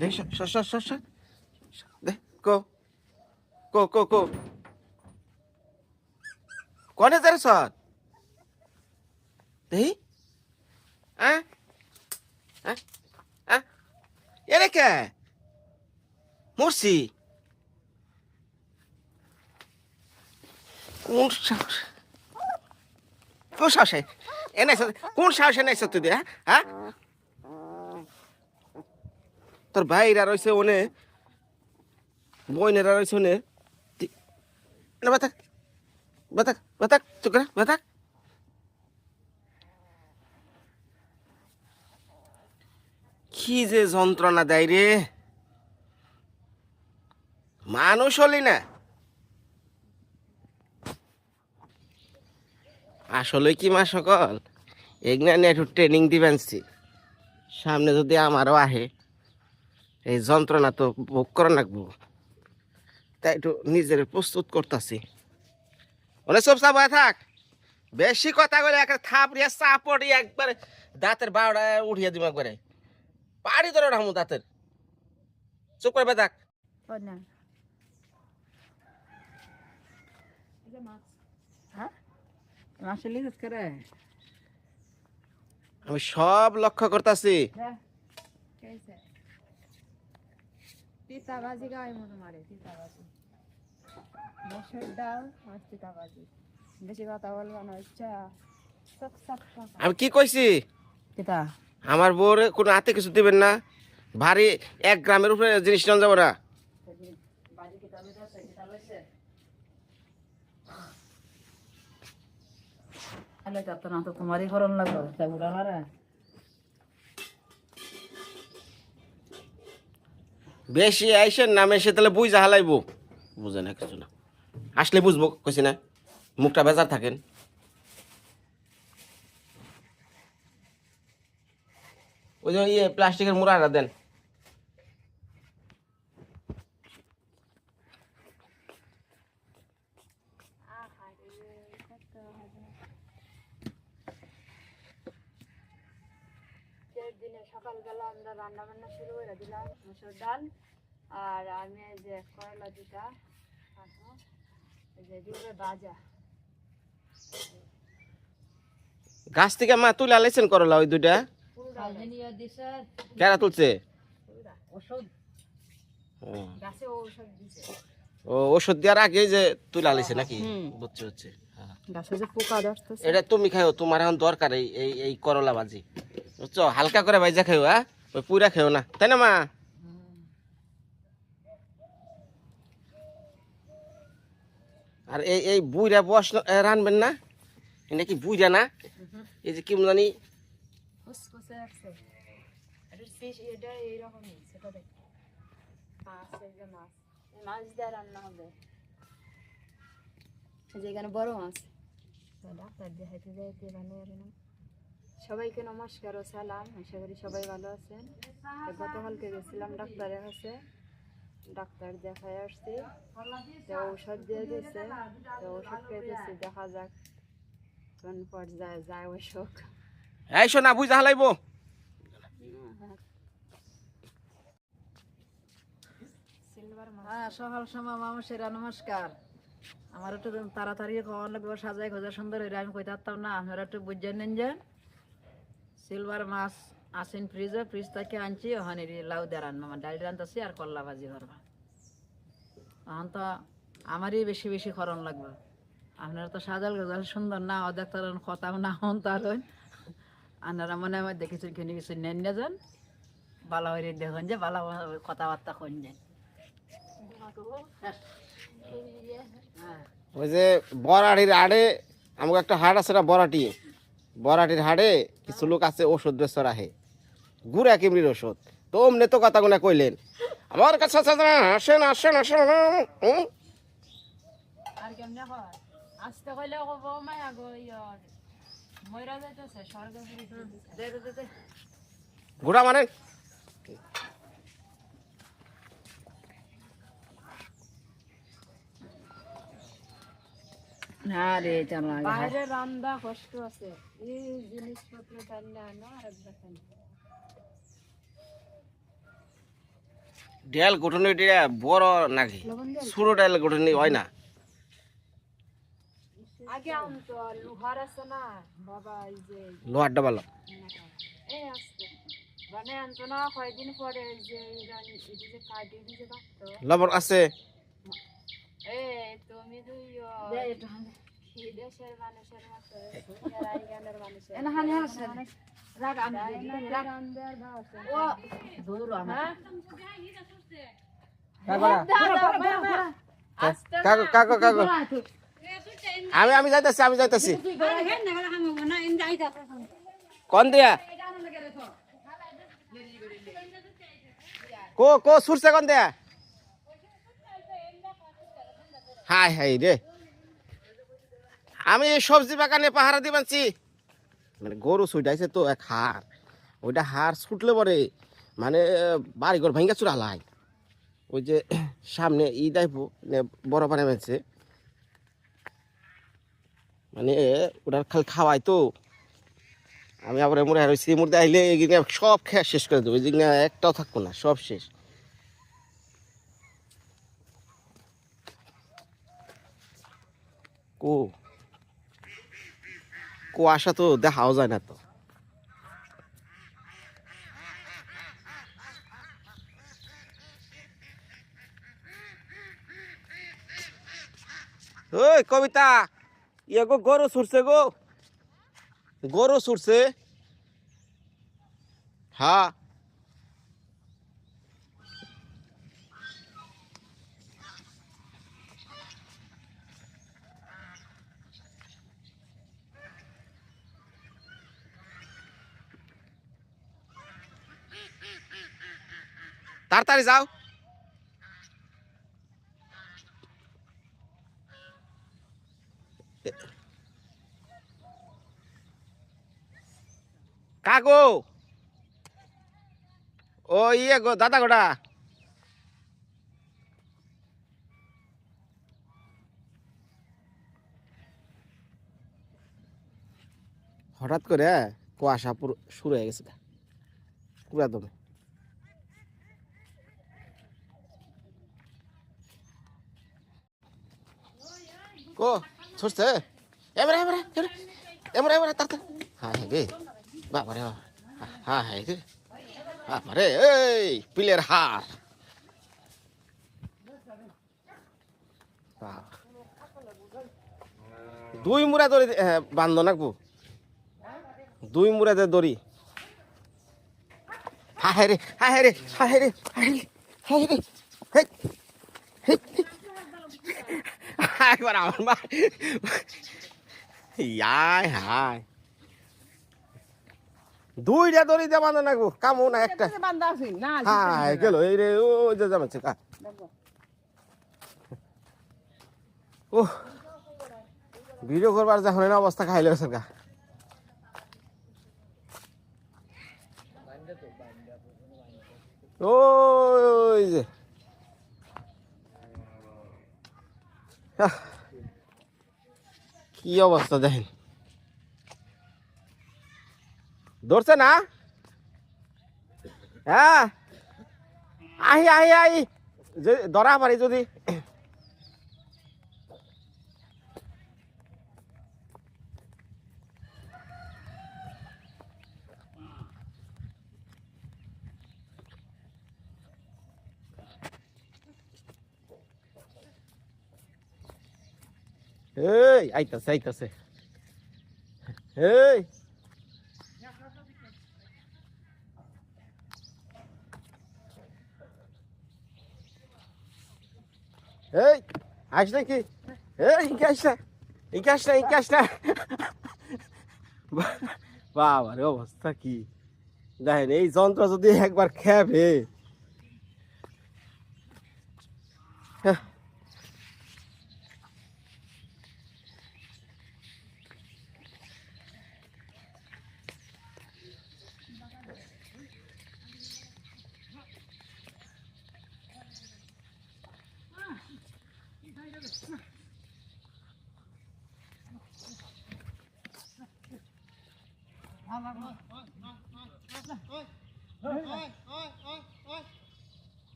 দে স স স স স দে কো কো কো কো কোনে যারে সর দেহি আ আ আ এরে কে মরছি কোন সাহস কোন সাহসে এনে কোন সাহসে নাই তুই দে হ্যাঁ তোর ভাইরা রয়েছে ওনে বইনেরা রয়েছে ওনে কি যে যন্ত্রণা দেয় রে। মানুষ হলি না। আসলে কি মা সকল? নিয়ে একটু ট্রেনিং দিবেনছি সামনে যদি আমারও আহে। এই যন্ত্রণা তো ভোগ করা লাগবো। তাই একটু নিজের প্রস্তুত করতেছি। বলে সব সাবাই থাক। বেশি কথা বলে একটা থাপড়িয়া চাপড়ি একবারে দাঁতের বারোটা উঠিয়ে দিব একবারে। পাড়ি ধরে রাখব দাঁতের। চুপ করে থাক। না হ্যাঁ? আমি সব লক্ষ্য করতেছি। গায়ে মনে মারে মসুর ডাল আর বেশি কথা বলব না ইচ্ছা আমি কি কইছি? আমার বউরে কোনো হাতে কিছু দিবেন না। ভারী এক গ্রামের উপরে জিনিস নিয়ে যাব না। তোমারই করণ লাগবে বেশি আইসেন নামে সে তাহলে বুঝা হালাইবো। বুঝে না, কিছু না। আসলে বুঝব, কইছি না, মুখটা বেজার থাকেন। ওই যে ইয়ে প্লাস্টিকের মুড়াটা দেন দিনে। আমরা রান্না বান্না শুরু করে দিলাম মসুর ডাল আর আমি এই যে করলা দুটা যে দিবে ভাজা। গাছ থেকে মা তুলে আলাইছেন করলা ওই দুইটা? কেরা তুলছে? ওষুধ ও। ঔষধ ওষুধ দেওয়ার আগে যে তুলে আলাইছে নাকি? বুঝছে বুঝছে হ্যাঁ। গাছে যে পোকা ধরতেছে। এটা তুমি খাও তোমার এখন দরকার এই এই করলা ভাজি। বুঝছ? হালকা করে ভাইজা খাও হ্যাঁ? ওই পুরা খেও না। তাই না মা? আর এই এই বুইরা বস রানবেন না? এটা কি বুইরা না? এই যে কি জানি ফুসফুসে এটা ফিশ এটা এইরকমই সেটা দেখ। মাছ মাছ। এই রান্না হবে। এই যে বড় মাছ। ডাক্তার দেখাইতে যাইতে না। সবাইকে নমস্কার ও সালাম। আশা করি সবাই ভালো আছেন। গতকালকে গেছিলাম ডাক্তারের কাছে। ডাক্তার দেখাই আসছি। তো ঔষধ দিয়ে দিয়েছে। তো ওষুধ খেতেছি দেখা যাক কোন পর্যায়ে যায় ওষুধ এই শোনা বুঝা হালাইবো হ্যাঁ সকাল সময় মানুষেরা নমস্কার। আমার একটু তাড়াতাড়ি খাওয়া লাগবে সাজাই খোঁজা সুন্দর হইলে আমি কইতে পারতাম না। আপনারা একটু বুঝে নেন যে। সিলভার মাছ আসেন ফ্রিজে, ফ্রিজ থেকে আনছি, ওখানে লাউ দিয়ে রান্না আমার ডাল রান্তাছি আর করলা ভাজি করবা। তখন তো আমারই বেশি বেশি খরণ লাগবে। আপনারা তো সাজাল গোজাল সুন্দর না, অর্ধেক তার কথা না হন তার আপনারা মনে হয় দেখেছেন কিনে কিছু নেন না যান। ভালো হয়ে দেখুন যে, বালা কথাবার্তা কন যান ওই যে বরাটির হাড়ে আমাকে একটা হাট আছে বরাটি? বরাটির হাড়ে কিছু লোক আছে ওষুধ বেসর আহে গুড়া কিমড়ির ওষুধ। তো অমনে তো কথা গুনা কইলেন। আমার কাছে আসেন আসেন আসেন। হুম? আর কেমনে হয় আসতে কইলে কব মাই আগো ইয়র ময়রা যাইতেছে স্বর্গ দে দে দে দে গুড়া আরে চালা বাইরে রান্দা কষ্ট আছে। এই জিনিসপত্র টান্না আনো আর দেখেন ডেল গঠন বড় নাকি? ছোট ডেল গঠন হয় না? আগে আনতো লোহার আছে না বাবা এই যে লোহারটা ভালো। এই আসতো। মানে আনতো না কয়েকদিন পরে এই যে এই যে কাটি দিয়ে লবণ আছে। এ তুমি দুই কাকু কাকু। আমি আমি যাইতাছি আমি যাইতাছি কোন দিয়া কো কো সুরছে কোন দিয়া হাই হাই রে আমি সবজি বাগানে পাহারা দিবানছি মানে গরু ছুটাইছে তো এক হার ওইটা হার ছুটলে পরে মানে বাড়ি ঘর ভাঙ্গা চুরালাই ওই যে সামনে ই দাইবো বড় পানে মেছে মানে ওটার খালি খাওয়াই তো। আমি আবার মরে রয়েছি মুর্দে আইলে সব খেয়ে শেষ করে দেবো। এগুলো একটাও থাকব না, সব শেষ। কো কুয়াশা তো দেখাও যায় না তো। ওই কবিতা ইয়ে গো গরু সুরছে গো। গরু ছুটছে? হ্যাঁ। তাড়াতাড়ি যাও। কাকু। ও ইয়ে গো, দাদা গোটা। হঠাৎ করে কুয়াশা পুরো শুরু হয়ে গেছে পুরা দমে। কো ছুটছে? এবারে এবারে এবারে এবারে তাড়াতাড়ি। হ্যাঁ হ্যাঁ রে বাবারে বাবা। হ্যাঁ হ্যাঁ রে বাবারে এই পিলের হার। বাবা। দুই মুড়া দড়ি বান্ধ নাকবো দুই মুড়াতে দড়ি। হায় রে হায় রে হায় রে হায় রে হায় রে হেই, হেই, হেই। একবার আমার মা ইয়াই হায় দুইটা দড়ি দিয়ে বান্ধ নাকবো কামো না একটা। হ্যাঁ গেল এই রে ও যে যাচ্ছে কা ও ভিডিও করবার যখন না অবস্থা খাইলে গেছে গা। ওই যে কি অবস্থা দেখেন। ধরছে না? হ্যাঁ? আহি আহি আহি। ধরা পারি যদি। এই, আইতাছে আইতাছে। এই। এই আস নাকি? এই, ইনকে আস না, ইনকে আস না, ইনকে আস না। বাবা রে, অবস্থা কি? দেখেন, এই যন্ত্র যদি একবার খেবে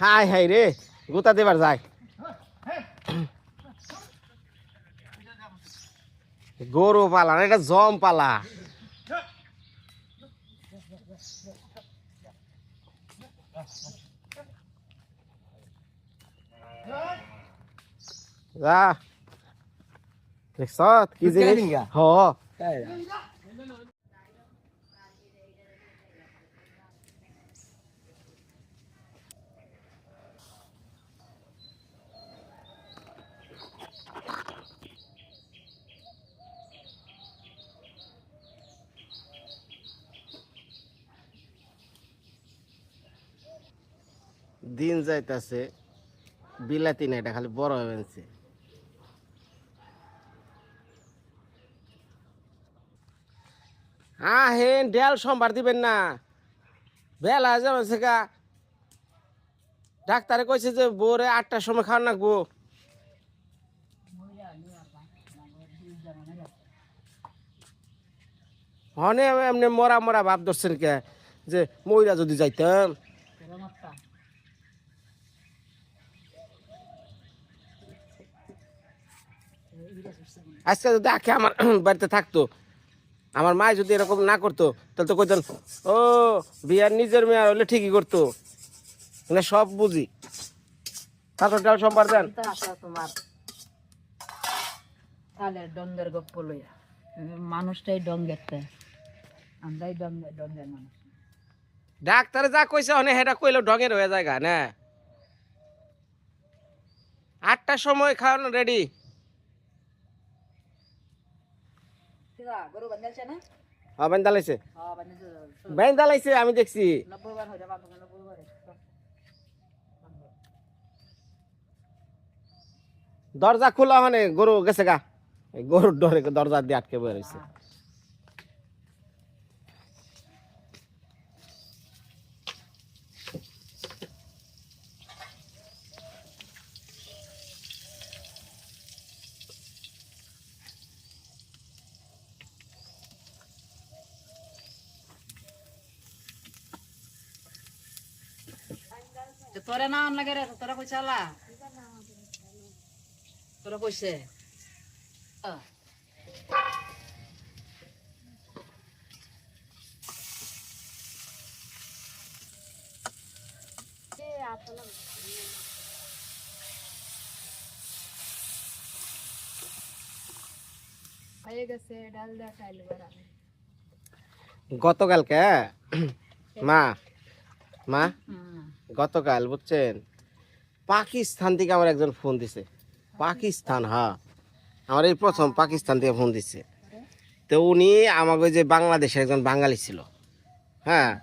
হাই হাই রে গোতা দেবার যায়। গরু পালা এটা জম পালা। যা দেখছ কি জিনিস হ দিন যাইতাছে বিলাতি না এটা খালি বড় হয়ে গেছে হ্যাঁ হেন ডেল সোমবার দিবেন না। বেলা যাবে সেকা ডাক্তারে কইছে যে বোরে আটটার সময় খাওয়ান রাখব হনে এমনি মরা মরা ভাব ধরছেন কে, যে মইরা যদি যাইতাম। আজকে যদি আখে আমার বাড়িতে থাকতো আমার মা যদি এরকম না করতো তাহলে তো কইতেন ও বিয়ার নিজের মেয়ে হলে ঠিকই করতো। মানে সব বুঝি। তারপর ডাল দেন। তোমার। তাহলে ডঙ্গের গপ্প লইয়া। মানুষটাই ডঙ্গেরটা আমরাই ডঙ্গের ডঙ্গের মানুষ। ডাক্তারে যা কইছে অনেক ঢঙের হয়ে যায় না। আটটার সময় খাওয়ানো রেডি গরু বান্ধাইছে না হ্যাঁ হ্যাঁ বান্ধাইছে বেন দালাইছে আমি দেখছি। দরজা খোলা মানে গরু গেছে গা গরুর ডরে দরজা দিয়ে আটকে বয়ে তোরা না লাগে রে তোরা কইছে আলা তোরা কইছে? হয়ে গেছে ডাল বেড়াবে গতকালকে মা মা। গতকাল, বুঝছেন? পাকিস্তান থেকে আমার একজন ফোন দিছে। পাকিস্তান হ্যাঁ। আমার এই প্রথম পাকিস্তান থেকে ফোন দিছে। তো উনি আমাকে যে বাংলাদেশের একজন বাঙালি ছিল। হ্যাঁ?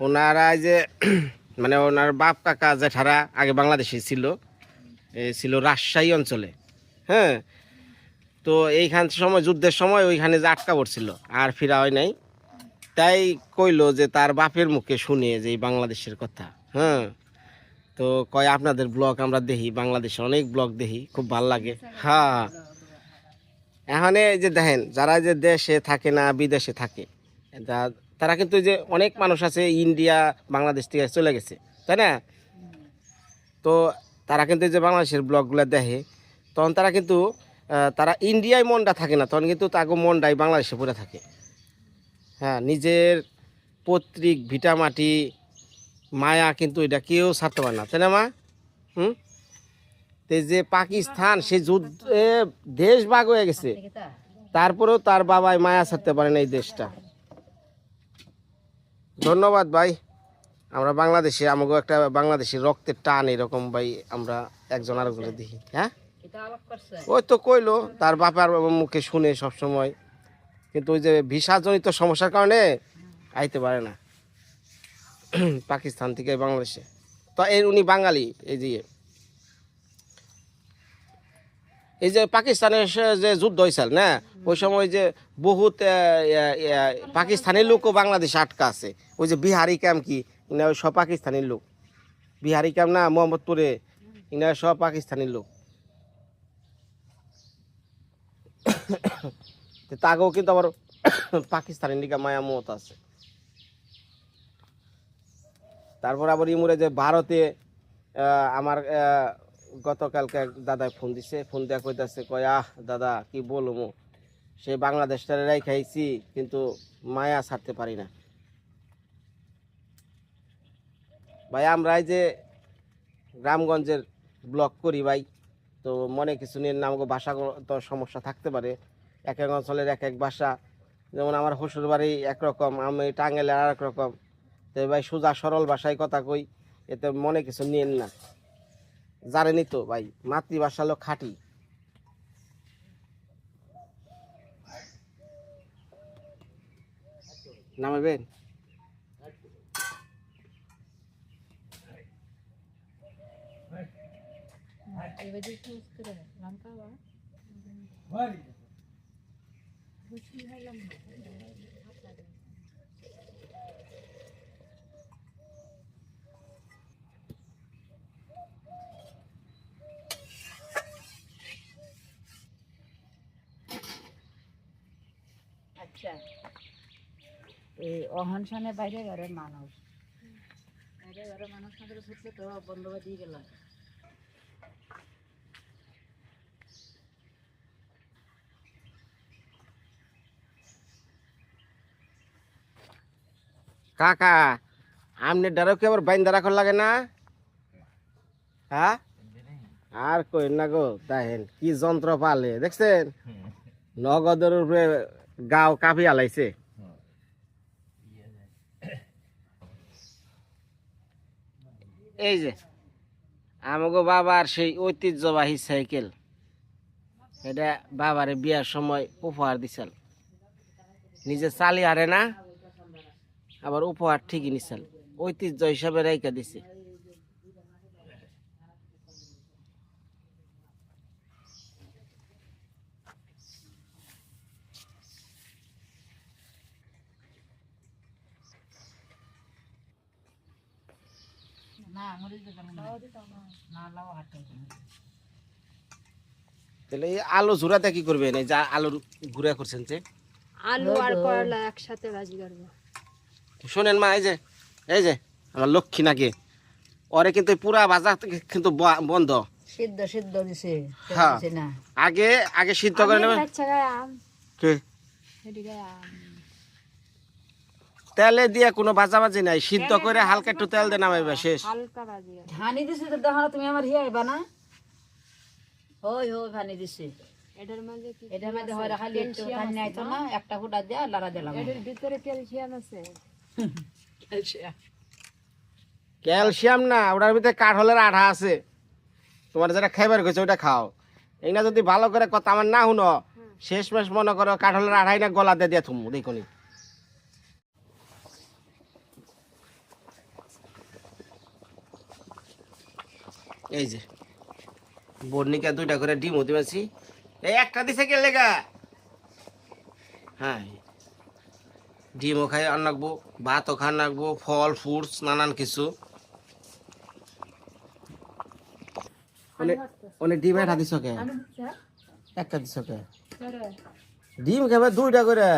ওনারা যে মানে ওনার বাপ কাকা জেঠারা আগে বাংলাদেশে ছিল। ছিল রাজশাহী অঞ্চলে। হ্যাঁ? তো এইখান সময়, যুদ্ধের সময় ওইখানে যে আটকা পড়ছিল, আর ফিরা হয় নাই। তাই কইলো যে তার বাপের মুখে শুনে যে এই বাংলাদেশের কথা। হ্যাঁ। তো কয় আপনাদের ব্লগ আমরা দেখি, বাংলাদেশে অনেক ব্লগ দেখি, খুব ভালো লাগে। হ্যাঁ। এখন যে দেখেন, যারা যে দেশে থাকে না, বিদেশে থাকে তারা কিন্তু যে অনেক মানুষ আছে, ইন্ডিয়া, বাংলাদেশ থেকে চলে গেছে, তাই না? তো তারা কিন্তু যে বাংলাদেশের ব্লগগুলো দেখে, তখন তারা কিন্তু তারা ইন্ডিয়ায় মনটা থাকে না, তখন কিন্তু তাকে মনটাই বাংলাদেশে পড়ে থাকে। হ্যাঁ নিজের পৈতৃক ভিটামাটি মায়া কিন্তু এটা কেউ ছাড়তে পারে না, তাই না মা? হুম? যে পাকিস্তান, সে যুদ্ধে দেশ ভাগ হয়ে গেছে। তারপরেও তার বাবাই মায়া ছাড়তে পারে না এই দেশটা। ধন্যবাদ ভাই। আমরা বাংলাদেশে, আমাকে একটা বাংলাদেশের রক্তের টান এরকম ভাই, আমরা একজন আরেকজনের দেখি হ্যাঁ? ওই তো কইলো, তার বাবার মুখে শুনে সব সময় কিন্তু ওই যে ভিসাজনিত সমস্যার কারণে আইতে পারে না। পাকিস্তান থেকে বাংলাদেশে। তো এই উনি বাঙালি, এই যে এই যে পাকিস্তানের যে যুদ্ধ হয়েছিল না? ওই সময় যে বহুত পাকিস্তানের লোকও বাংলাদেশে আটকা আছে। ওই যে বিহারি ক্যাম্প কি? ওই সব পাকিস্তানি লোক। বিহারি ক্যাম্প না, মোহাম্মদপুরে। ইনা সব পাকিস্তানি লোক। তাকেও কিন্তু আবার পাকিস্তানের দিকে মায়া মত আছে। তারপর আবার ইমুরে যে ভারতে আমার গতকালকে দাদায় ফোন দিছে। ফোন দেওয়া কইতাছে, কয়, আহ, দাদা, কি বলব? সে বাংলাদেশটারে রাই খাইছি কিন্তু মায়া ছাড়তে পারি না। ভাই, আমরা যে গ্রামগঞ্জের ব্লক করি ভাই, তো মনে কিছু নিয়ে নামগো ভাষাগত সমস্যা থাকতে পারে। এক এক অঞ্চলের এক এক ভাষা, যেমন আমার শ্বশুর একরকম, আমি টাঙ্গেলের আর এক রকম। তো ভাই সোজা সরল ভাষায় কথা কই, এতে মনে কিছু নিয়েন না। জানেনই তো ভাই, মাতৃভাষা হলো খাঁটি। নামাবেন? আচ্ছা। এই অহনসানে বাইরে ঘরের মানুষ। বাইরে ঘরের মানুষ আমাদের ছুটলে তো বন্ধ দিয়ে গেলাম কাকা আমনে ডারও কি আবার বাইন্দা রাখর লাগে না? হ্যাঁ? আর কই না গো তাহেন কি যন্ত্র পালে দেখছেন? নগদের উপরে গাও কাপি আলাইছে। এই যে, আমাগো বাবার সেই ঐতিহ্যবাহী সাইকেল। এটা বাবারে বিয়ার সময় উপহার দিছিল নিজে চালি হারে না, আবার উপহার ঠিকই নিছিল ঐতিহ্য হিসাবে রেখে দিছে না মরিচ দেবেন না লাও হাঁটতে তাহলে এই আলু ঝুরাতে কি করবেন? এই যা আলুর ঘুরা করছেন যে? আলু আর করলা একসাথে ভাজি করব। শোনেন মা এই যে এই যে আমার লক্ষ্মী নাকি? ওরে কিন্তু পুরা বাজার থেকে কিন্তু বন্ধ। সিদ্ধ সিদ্ধ দিছে হ্যাঁ। আগে আগে সিদ্ধ করে নেবেন। কি? তেলে দিয়ে কোনো বাজাবাজি নাই সিদ্ধ করে হালকা একটু তেল দিয়ে নামাইবে শেষ। ধানি দিছে তো দেখো তুমি আমার হিয়া আইবা না? ওই হই ভানি দিছে। এটার মাঝে কি এটার মধ্যে হয় খালি একটু ধানি আইতো না একটা ফুটা দিয়া লারা দিলাম এটার ভিতরে ক্যালসিয়াম আছে। ক্যালসিয়াম। না ওটার ভিতরে কাঠলের আঠা আছে। তোমার যেটা খাইবার গেছে ওটা খাও। এই না যদি ভালো করে কথা আমার না শুনো শেষ মাস মনে করো কাঠলের আঠাই না গলা দিয়ে দিয়ে থুমু দেখুনি এই যে বর্ণিকা দুইটা করে ডিমও দিয়েছি এই একটা দিছে কে লেগা? হ্যাঁ ডিমও খাই আর রাখব ভাতও খান রাখব ফল ফ্রুটস নানান কিছু। অনেক অনেক ডিম একটা দিছ কে? একটা দিছ কে? ডিম খাবে দুইটা করে।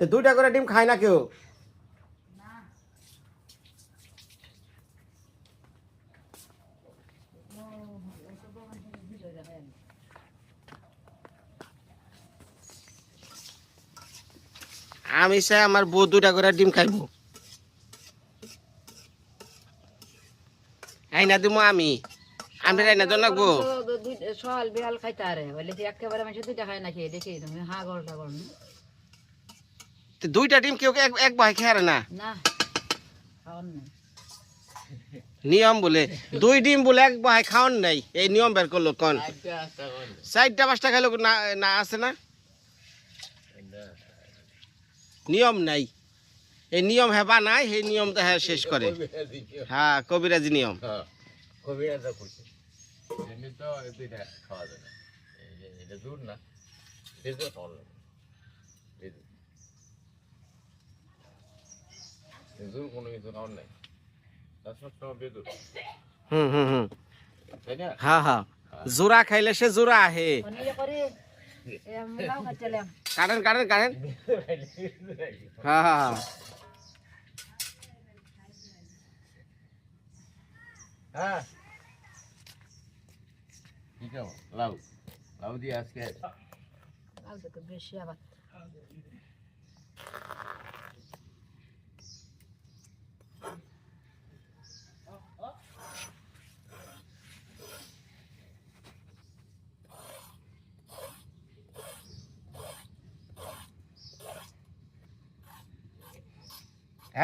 তো দুইটা করে ডিম খায় না কেউ? আমি চাই আমার বউ দুটা করে ডিম খাইবো। আইনা দিব আমি। আমি রাইনা তো লাগবো। সকাল বিড়াল খাইতে আরে। যে একেবারে মানুষ দুইটা খায় নাকি? দেখি তুমি হা গল টাগল। তো দুইটা ডিম কেউ এক এক ভাই খেয়ারে না। নাই। নিয়ম বলে দুই ডিম বলে এক ভাই খাওয়ান নাই। এই নিয়ম বের করল কোন? চারটা পাঁচটা খাইলো না না আছে না? নিয়ম নাই। এই নিয়ম হ্যাঁ বানায় সেই নিয়মটা হ্যাঁ শেষ করে। হ্যাঁ কবিরাজি নিয়ম। কবিরাজা করছে এমনি তো দুইটা খাওয়া যায় না এই যে এটা দূর না ভেজে খাওয়া লাগে ভেজে ভেজুর কোনো কিছু খাওয়ার নাই। তার সবসময় বেদুর। হুম হুম হুম। তাই না? হ্যাঁ হ্যাঁ। জোড়া খাইলে সে জোড়া আহে। কাটেন কাটেন কাটেন। হ্যাঁ হ্যাঁ হ্যাঁ। হ্যাঁ। লাউ। লাউ দিয়ে আজকে আর দেখো বেশি আবার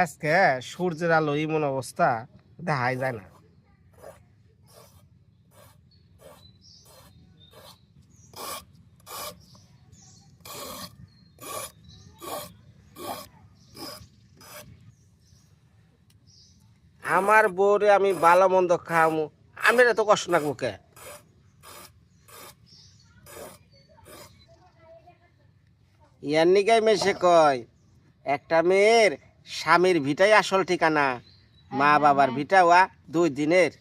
আজকে সূর্যের আলো এমন অবস্থা দেখাই যায় না। আমার বউরে আমি ভালো মন্দ খাওয়ামু আমি এত কষ্ট লাগবো কে? ইয়ার নিগাই মেসে কয়, একটা মেয়ের স্বামীর ভিটাই আসল ঠিকানা। মা বাবার ভিটাওয়া দুই দিনের।